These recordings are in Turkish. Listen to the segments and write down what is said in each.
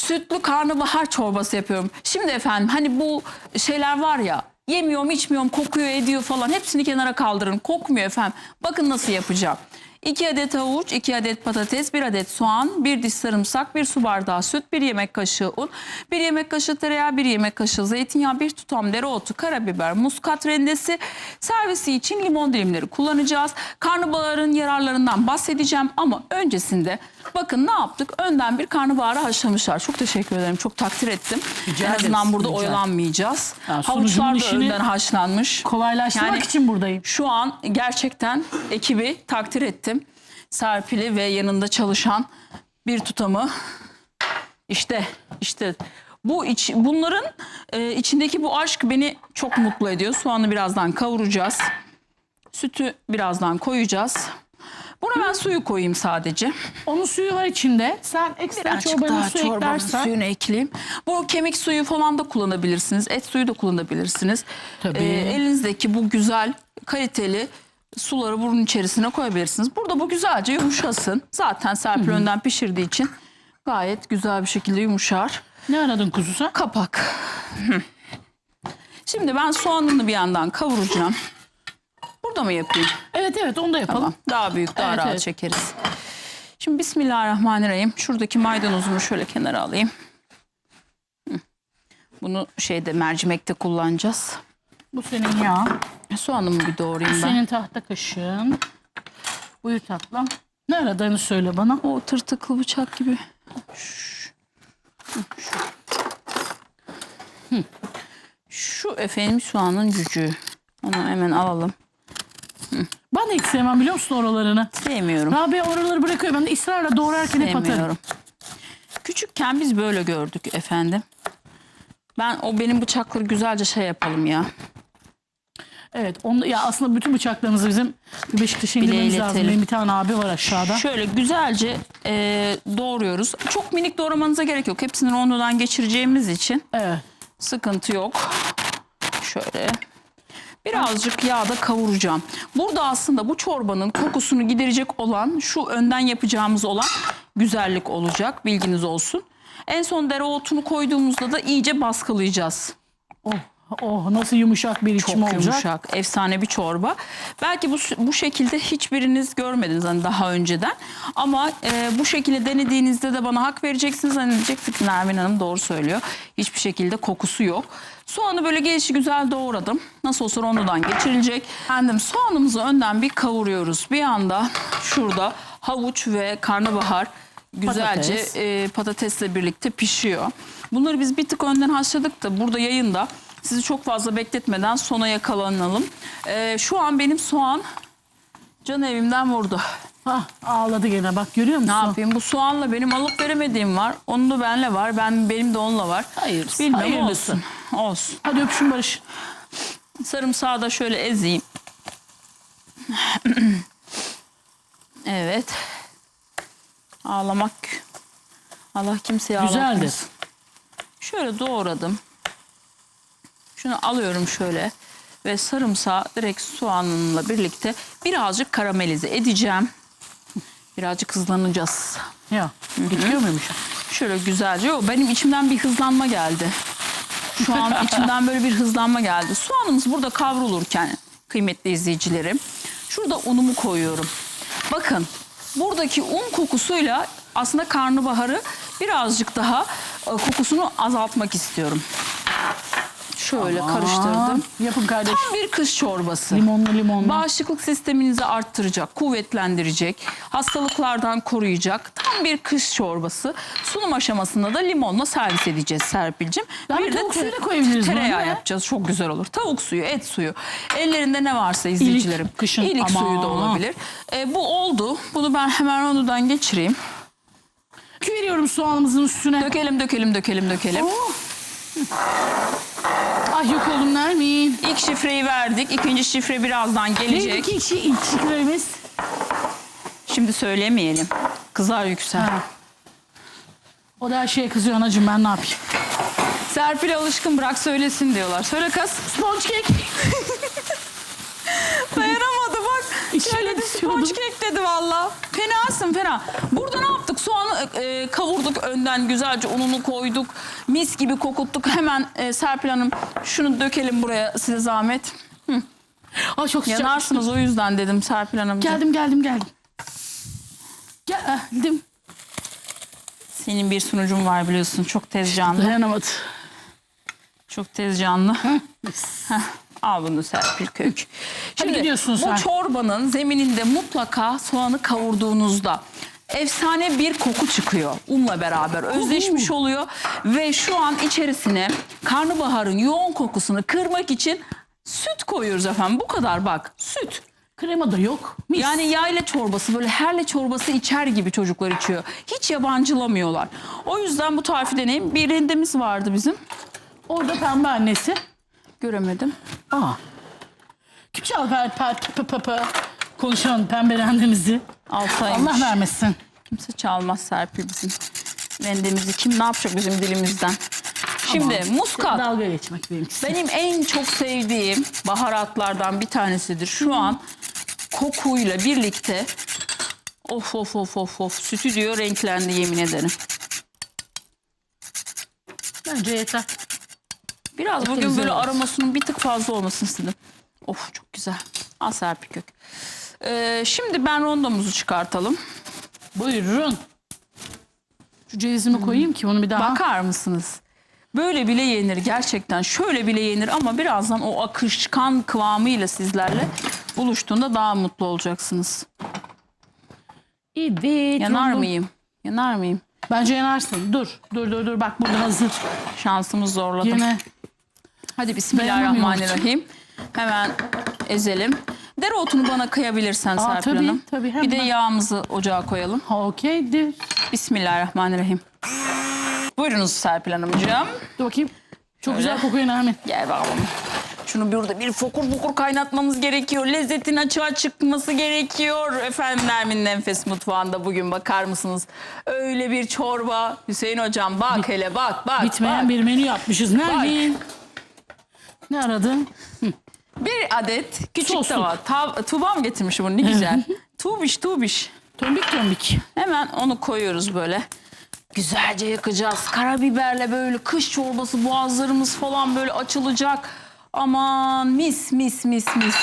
sütlü karnabahar çorbası yapıyorum. Şimdi efendim hani bu şeyler var ya yemiyorum içmiyorum kokuyor ediyor falan hepsini kenara kaldırın. Kokmuyor efendim. Bakın nasıl yapacağım. 2 adet havuç, 2 adet patates, 1 adet soğan, 1 diş sarımsak, 1 su bardağı süt, 1 yemek kaşığı un, 1 yemek kaşığı tereyağı, 1 yemek kaşığı zeytinyağı, 1 tutam dereotu, karabiber, muskat rendesi. Servisi için limon dilimleri kullanacağız. Karnabaharın yararlarından bahsedeceğim ama öncesinde bakın ne yaptık? Önden bir karnabaharı haşlamışlar. Çok teşekkür ederim. Çok takdir ettim. Rica en azından burada rica. oyalanmayacağız. Ya, sunucunun Havuçlar da önden haşlanmış. Kolaylaştırmak Yani- için buradayım. Şu an gerçekten ekibi takdir ettim. Serpil'i ve yanında çalışan bir tutamı işte işte bu iç, bunların e, içindeki bu aşk beni çok mutlu ediyor. Soğanı birazdan kavuracağız. Sütü birazdan koyacağız. Buna ben suyu koyayım sadece. Onun suyu var içinde. Sen ekstra Birazcık çorbanın daha su çorbanın eklersen. suyunu ekleyeyim. Bu kemik suyu falan da kullanabilirsiniz. Et suyu da kullanabilirsiniz. Tabii. Ee, elinizdeki bu güzel kaliteli suları bunun içerisine koyabilirsiniz. Burada bu güzelce yumuşasın. Zaten Serpil önden pişirdiği için gayet güzel bir şekilde yumuşar. Ne aradın kuzu sen? Kapak. Şimdi ben soğanını bir yandan kavuracağım. Burada mı yapayım? Evet evet onu da yapalım. Tamam. Daha büyük, daha Evet, rahat evet. çekeriz. Şimdi Bismillahirrahmanirrahim. Şuradaki maydanozumu şöyle kenara alayım. Hı. Bunu şeyde mercimekte kullanacağız. Bu senin yağ. Soğanımı bir doğrayayım ben. Senin tahta kaşığın. Buyur tatlım. Ne aradığını söyle bana. O tırtıklı bıçak gibi. Şu, şu. Hı. Şu efendim soğanın cücüğü. Onu hemen alalım. Ben de hiç sevmem biliyor musun oralarını? Sevmiyorum. Rabia oraları bırakıyor. Ben de ısrarla doğrarken hep atarım. Küçükken biz böyle gördük efendim. Ben o benim bıçakları güzelce şey yapalım ya. Evet. Onu, ya aslında bütün bıçaklarımızı bizim Beşiktaş'a indirmemiz lazım. Benim bir tane abi var aşağıda. Şöyle güzelce e, doğruyoruz. Çok minik doğramanıza gerek yok. Hepsini rondodan geçireceğimiz için Evet. sıkıntı yok. Şöyle birazcık yağda kavuracağım. Burada aslında bu çorbanın kokusunu giderecek olan şu önden yapacağımız olan güzellik olacak. Bilginiz olsun. En son dereotunu koyduğumuzda da iyice baskılayacağız. Oh, oh nasıl yumuşak bir içim Çok olacak. yumuşak, efsane bir çorba. Belki bu bu şekilde hiçbiriniz görmediniz hani daha önceden. Ama e, bu şekilde denediğinizde de bana hak vereceksiniz. Hani diyeceksiniz ki Nermin Hanım doğru söylüyor. Hiçbir şekilde kokusu yok. Soğanı böyle gelişi güzel doğradım. Nasıl olsa rondodan geçirilecek. Efendim soğanımızı önden bir kavuruyoruz. Bir anda şurada havuç ve karnabahar güzelce Patates. e, patatesle birlikte pişiyor. Bunları biz bir tık önden haşladık da burada yayında sizi çok fazla bekletmeden sona yakalanalım. E, şu an benim soğan can evimden vurdu. Hah, ağladı gene bak görüyor musun? Ne yapayım? Bu soğanla benim alıp veremediğim var. Onun da benle var. Ben benim de onunla var. Hayırlısı, Bilmem hayırlısı. olsun. Olsun. Hadi öpüşün Barış. Sarımsağı da şöyle ezeyim. evet. Ağlamak. Allah kimseye Güzeldir. ağlatmasın. Şöyle doğradım. Şunu alıyorum şöyle. Ve sarımsağı direkt soğanla birlikte birazcık karamelize edeceğim. Birazcık hızlanacağız. Ya gidiyor muymuş? Şöyle güzelce. Yo, benim içimden bir hızlanma geldi. Şu an içimden böyle bir hızlanma geldi. Soğanımız burada kavrulurken kıymetli izleyicilerim. Şurada unumu koyuyorum. Bakın buradaki un kokusuyla aslında karnabaharı birazcık daha e, kokusunu azaltmak istiyorum. Şöyle karıştırdım. Aa, yapın kardeş. Tam bir kış çorbası. Limonlu limonlu. Bağışıklık sisteminizi arttıracak, kuvvetlendirecek, hastalıklardan koruyacak tam bir kış çorbası. Sunum aşamasında da limonla servis edeceğiz Serpil'cim. Daha bir de tavuk te- suyu da koyabiliriz Tereyağı yapacağız. Çok güzel olur. Tavuk suyu, et suyu. Ellerinde ne varsa izleyicilerim. kışın. İlik Aman. suyu da olabilir. E, bu oldu. Bunu ben hemen ondan geçireyim. Veriyorum soğanımızın üstüne. Dökelim, dökelim, dökelim, dökelim. Oh. Ay yok oğlum Nermin. İlk şifreyi verdik. İkinci şifre birazdan gelecek. Neydi ki içi ilk şifremiz? Şimdi söylemeyelim. Kızar yüksel. Ha. O da her şeye kızıyor anacığım ben ne yapayım? Serpil alışkın bırak söylesin diyorlar. Söyle kız. Sponge cake. Dayanamadı bak. İçine Şöyle düşüyordum. sponge cake dedi valla. Fenasın fena. Burada ne soğanı e, kavurduk önden güzelce ununu koyduk. Mis gibi kokuttuk. Hemen e, Serpil Hanım şunu dökelim buraya size zahmet. Aa çok sıcak. Yanarsınız o yüzden dedim Serpil Hanım. Geldim geldim geldim. Geldim. Senin bir sunucun var biliyorsun. Çok tez canlı. Dayanamadı. Çok tez canlı. Heh, Al bunu Serpil Kök. Şimdi gidiyorsun bu sen. çorbanın zemininde mutlaka soğanı kavurduğunuzda efsane bir koku çıkıyor unla beraber. Özleşmiş oluyor ve şu an içerisine karnabaharın yoğun kokusunu kırmak için süt koyuyoruz efendim. Bu kadar bak süt. Krema da yok. Mis. yani yayla çorbası böyle herle çorbası içer gibi çocuklar içiyor. Hiç yabancılamıyorlar. O yüzden bu tarifi deneyin bir rendemiz vardı bizim. Orada pembe annesi. göremedim. Aa. Kim çaldı per, per, per, Altaymış. Allah vermesin. Kimse çalmaz Serpil bizim rendemizi. Kim ne yapacak bizim dilimizden? Şimdi muskat Dalga geçmek benimkisi. benim en çok sevdiğim baharatlardan bir tanesidir. Şu an kokuyla birlikte of of of of of stüdyo renklendi yemin ederim. Bence yeter. Biraz bugün güzel böyle olmuş. aromasının bir tık fazla olmasını istedim. Of çok güzel. Al Serpil kök. Ee, şimdi ben rondomuzu çıkartalım. Buyurun. Şu cevizimi koyayım ki onu bir daha. Bakar mısınız? Böyle bile yenir gerçekten. Şöyle bile yenir ama birazdan o akışkan kıvamıyla sizlerle buluştuğunda daha mutlu olacaksınız. Evet. Yanar rondom. mıyım? Yanar mıyım? Bence yanarsın. Dur. Dur dur dur. Bak burada hazır. Şansımız zorladı. Yine. Hadi bismillahirrahmanirrahim. Hemen ezelim. Dereotunu bana kıyabilirsen Aa, Serpil tabii, Hanım. tabii, bir de hemen. yağımızı ocağa koyalım. Ha, Okeydir. Bismillahirrahmanirrahim. Buyurunuz Serpil Hanımcığım. Dur bakayım. Çok güzel kokuyor Nermin. Gel bakalım. Şunu burada bir fokur fokur kaynatmamız gerekiyor. Lezzetin açığa çıkması gerekiyor. Efendim Nermin'in Enfes Mutfağı'nda bugün bakar mısınız? Öyle bir çorba. Hüseyin Hocam bak hele bak bak. Bitmeyen bak. bir menü yapmışız. Nermin. Ne aradın? Bir adet küçük Soslu. tava. Tav Tuğba mı getirmiş bunu ne güzel. tuğbiş tuğbiş. Tombik tombik. Hemen onu koyuyoruz böyle. Güzelce yakacağız. Karabiberle böyle kış çorbası boğazlarımız falan böyle açılacak. Aman mis mis mis mis.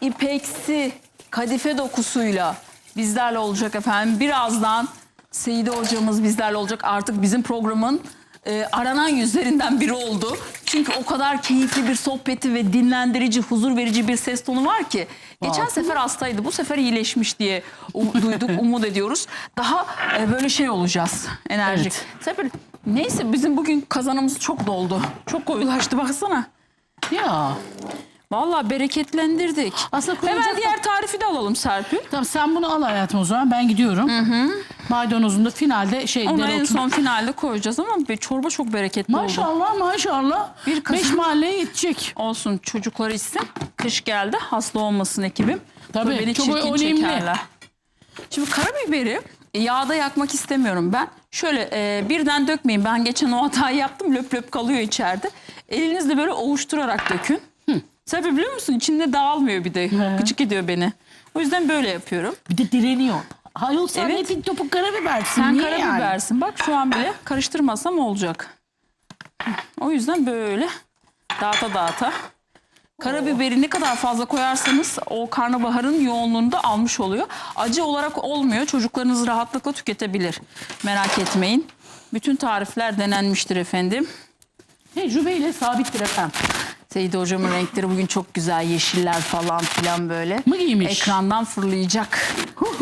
İpeksi kadife dokusuyla bizlerle olacak efendim. Birazdan Seyide hocamız bizlerle olacak. Artık bizim programın e, aranan yüzlerinden biri oldu. Çünkü o kadar keyifli bir sohbeti ve dinlendirici, huzur verici bir ses tonu var ki. Geçen sefer hastaydı. Bu sefer iyileşmiş diye duyduk, umut ediyoruz. Daha e, böyle şey olacağız. Enerjik. Evet. Sefer neyse bizim bugün kazanımız çok doldu. Çok koyulaştı baksana. Ya. Vallahi bereketlendirdik. Aslında Hemen diğer tarifi de alalım Serpil. Tamam sen bunu al hayatım o zaman. Ben gidiyorum. Maydanozun da finalde şey Onu en son finalde koyacağız ama bir çorba çok bereketli oldu. Maşallah maşallah. Bir kazan- Beş mahalleye yetecek. Olsun çocuklar içsin. Kış geldi hasta olmasın ekibim. Tabii, Beni çok çirkin önemli. çekerler. Şimdi karabiberi yağda yakmak istemiyorum ben. Şöyle e, birden dökmeyin. Ben geçen o hatayı yaptım. Löp löp kalıyor içeride. Elinizle böyle ovuşturarak dökün. Sebebi biliyor musun? İçinde dağılmıyor bir de. He. Gıcık ediyor beni. O yüzden böyle yapıyorum. Bir de direniyor. Hayır sen Evet. hepin topuk karabibersin. Sen Niye yani? karabibersin. Bak şu an bile karıştırmasam olacak. O yüzden böyle dağıta dağıta. Karabiberi ne kadar fazla koyarsanız o karnabaharın yoğunluğunu da almış oluyor. Acı olarak olmuyor. Çocuklarınız rahatlıkla tüketebilir. Merak etmeyin. Bütün tarifler denenmiştir efendim. Tecrübeyle sabittir efendim. Seyide hocamın renkleri bugün çok güzel. Yeşiller falan filan böyle. Mı giymiş? Ekrandan fırlayacak.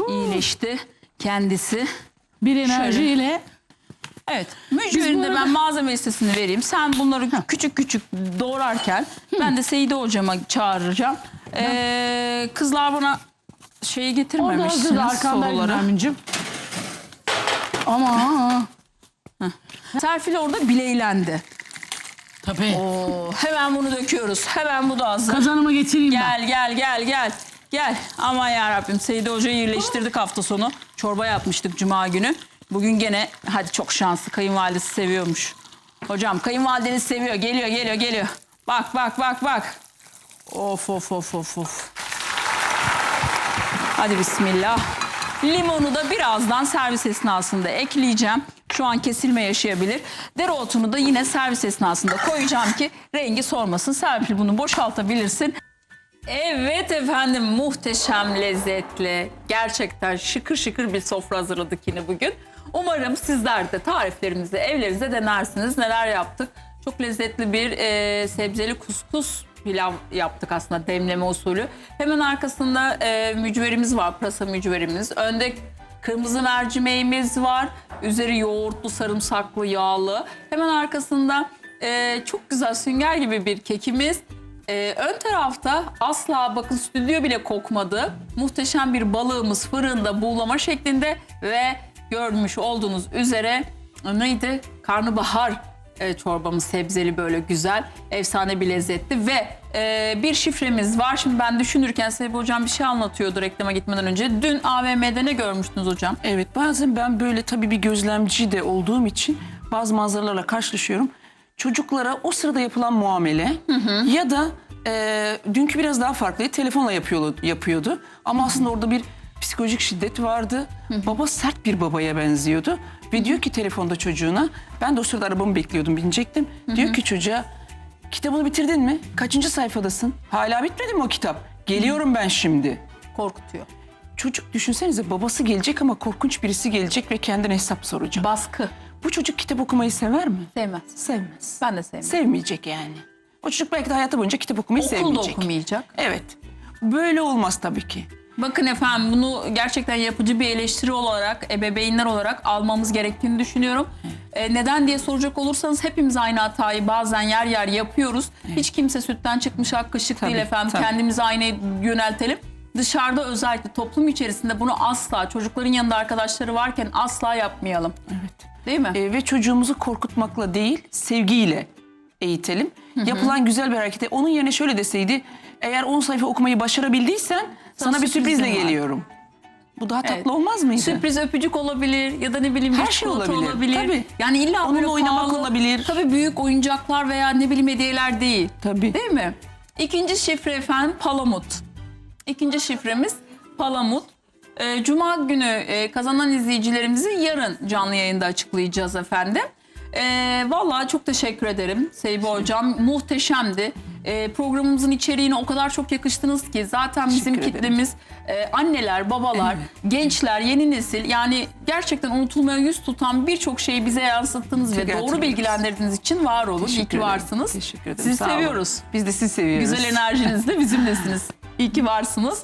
İyileşti kendisi. Bir enerjiyle Evet. Mücverinde arada- ben malzeme listesini vereyim. Sen bunları küçük küçük doğrarken ben de Seyide hocama çağıracağım. Ee, kızlar bana şeyi getirmemişsiniz soruları. Ama Serpil orada bileylendi. Tabii. Oo, hemen bunu döküyoruz. Hemen bu da hazır. Kazanımı getireyim ben. Gel gel gel gel. Gel. Aman ya Rabbim Seyide Hoca'yı iyileştirdik hafta sonu. Çorba yapmıştık cuma günü. Bugün gene hadi çok şanslı kayınvalidesi seviyormuş. Hocam kayınvalideniz seviyor. Geliyor geliyor geliyor. Bak bak bak bak. Of of of of of. Hadi bismillah. Limonu da birazdan servis esnasında ekleyeceğim. Şu an kesilme yaşayabilir. Dereotunu da yine servis esnasında koyacağım ki rengi sormasın. Serpil bunu boşaltabilirsin. Evet efendim muhteşem lezzetli. Gerçekten şıkır şıkır bir sofra hazırladık yine bugün. Umarım sizler de tariflerimizi evlerinizde denersiniz. Neler yaptık? Çok lezzetli bir e, sebzeli kuskus pilav yaptık aslında demleme usulü. Hemen arkasında e, mücverimiz var, pırasa mücverimiz. Önde kırmızı mercimeğimiz var. Üzeri yoğurtlu, sarımsaklı, yağlı. Hemen arkasında e, çok güzel sünger gibi bir kekimiz. Ee, ön tarafta asla bakın stüdyo bile kokmadı. Muhteşem bir balığımız fırında buğulama şeklinde ve görmüş olduğunuz üzere e, neydi? Karnabahar e, çorbamız sebzeli böyle güzel, efsane bir lezzetli ve e, bir şifremiz var. Şimdi ben düşünürken Sebebi Hocam bir şey anlatıyordu reklama gitmeden önce. Dün AVM'de ne görmüştünüz hocam? Evet bazen ben böyle tabii bir gözlemci de olduğum için bazı manzaralarla karşılaşıyorum. Çocuklara o sırada yapılan muamele ya da e, dünkü biraz daha farklıydı. Telefonla yapıyordu, yapıyordu. Ama aslında orada bir psikolojik şiddet vardı. Baba sert bir babaya benziyordu. Ve diyor ki telefonda çocuğuna ben de o sırada arabamı bekliyordum binecektim. Diyor ki çocuğa kitabını bitirdin mi? Kaçıncı sayfadasın? Hala bitmedi mi o kitap? Geliyorum ben şimdi. Korkutuyor. Çocuk düşünsenize babası gelecek ama korkunç birisi gelecek ve kendine hesap soracak. Baskı. Bu çocuk kitap okumayı sever mi? Sevmez. Sevmez. Ben de sevmem. Sevmeyecek yani. O çocuk belki de hayatı boyunca kitap okumayı Okulda sevmeyecek. okumayacak. Evet. Böyle olmaz tabii ki. Bakın efendim bunu gerçekten yapıcı bir eleştiri olarak, ebeveynler olarak almamız gerektiğini düşünüyorum. Ee, neden diye soracak olursanız hepimiz aynı hatayı bazen yer yer yapıyoruz. Hiç kimse sütten çıkmış ak kaşık Tabii, değil efendim. tabii. Kendimizi aynaya yöneltelim. Dışarıda özellikle toplum içerisinde bunu asla çocukların yanında arkadaşları varken asla yapmayalım. Evet. Değil mi? Ee, ve çocuğumuzu korkutmakla değil, sevgiyle eğitelim. Yapılan güzel bir harekete. Onun yerine şöyle deseydi, eğer 10 sayfa okumayı başarabildiysen sana, bir sürprizle var. geliyorum. Bu daha tatlı Evet. olmaz mıydı? Sürpriz öpücük olabilir ya da ne bileyim Her bir şey çikolata olabilir. Tabii. Yani illa Onunla böyle oynamak pahalı, olabilir. Tabii büyük oyuncaklar veya ne bileyim hediyeler değil. Tabii. Değil mi? İkinci şifre efendim palamut. İkinci şifremiz palamut. Ee, Cuma günü e, kazanan izleyicilerimizi yarın canlı yayında açıklayacağız efendim. Ee, vallahi çok teşekkür ederim Seybi Hocam. Muhteşemdi. Ee, programımızın içeriğine o kadar çok yakıştınız ki zaten bizim Teşekkür ederim. kitlemiz e, anneler, babalar, gençler, yeni nesil yani gerçekten unutulmaya yüz tutan birçok şeyi bize yansıttınız ve Teşekkür doğru ederiz. bilgilendirdiğiniz için var olun. İyi ki ederim. varsınız. Teşekkür ederim. Sizi Sağ olun. seviyoruz. Biz de sizi seviyoruz. Güzel enerjinizle bizimlesiniz. İyi ki varsınız.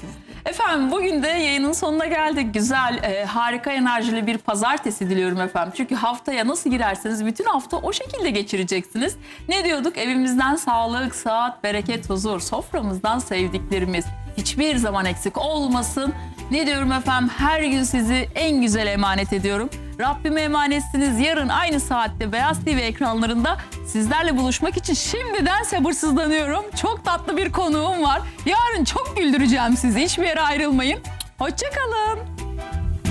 Efendim bugün de yayının sonuna geldik. Güzel, e, harika enerjili bir pazartesi diliyorum efendim. Çünkü haftaya nasıl girerseniz bütün hafta o şekilde geçireceksiniz. Ne diyorduk? Evimizden sağlık, saat, bereket, huzur, soframızdan sevdiklerimiz hiçbir zaman eksik olmasın. Ne diyorum efendim? Her gün sizi en güzel emanet ediyorum. Rabbime emanetsiniz. Yarın aynı saatte Beyaz TV ekranlarında sizlerle buluşmak için şimdiden sabırsızlanıyorum. Çok tatlı bir konuğum var. Yarın çok güldüreceğim sizi. Hiçbir yere ayrılmayın. Hoşçakalın.